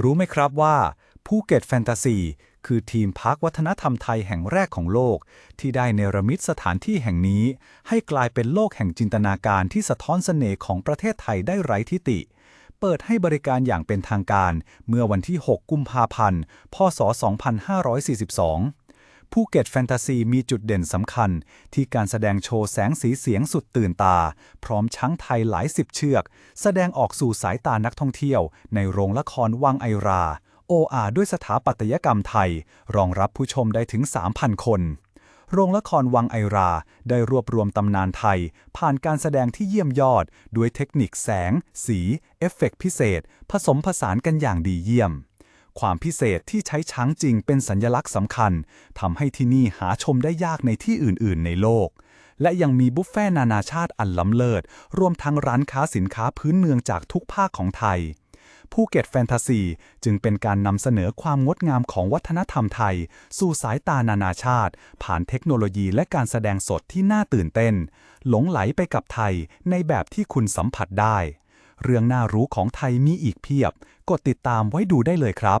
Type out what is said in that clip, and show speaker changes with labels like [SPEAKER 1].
[SPEAKER 1] รู้ไหมครับว่าภูเก็ตแฟนตาซีคือทีมพักวัฒนธรรมไทยแห่งแรกของโลก ที่ได้เนรมิตสถานที่แห่งนี้ ให้กลายเป็นโลกแห่งจินตนาการที่สะท้อนเสน่ห์ของประเทศไทยได้ไร้ทิติ เปิดให้บริการอย่างเป็นทางการ เมื่อวันที่ 6 กุมภาพันธ์ พศ 2542 ภูเก็ตแฟนตาซีมีจุดเด่นสำคัญ ที่การแสดงโชว์แสงสีเสียงสุดตื่นตา พร้อมช้างไทยหลายสิบเชือก แสดงออกสู่สายตานักท่องเที่ยว ในโรงละครวังไอรา โออาด้วยสถาปัตยกรรมไทย รองรับผู้ชมได้ถึง 3,000 คนโรงละครวังไอรา ได้รวบรวมตำนานไทย ผ่านการแสดงที่เยี่ยมยอด ด้วยเทคนิคแสง สี เอฟเฟกต์พิเศษ ผสมผสานกันอย่างดีเยี่ยม ความพิเศษที่ใช้ช้างจริงเป็นสัญลักษณ์สำคัญทำให้ที่นี่หาชมได้ยากในที่อื่น ๆ ในโลก และยังมีบุฟเฟ่นานาชาติอันล้ำเลิศ รวมทั้งร้านค้าสินค้าพื้นเมืองจากทุกภาคของไทยภูเก็ตแฟนตาซีจึงเป็นการนำเสนอความงดงามของวัฒนธรรมไทย สู่สายตานานาชาติ ผ่านเทคโนโลยีและการแสดงสดที่น่าตื่นเต้น หลงไหลไปกับไทยในแบบที่คุณสัมผัสได้ เรื่องน่ารู้ของไทยมีอีกเพียบ กดติดตามไว้ดูได้เลยครับ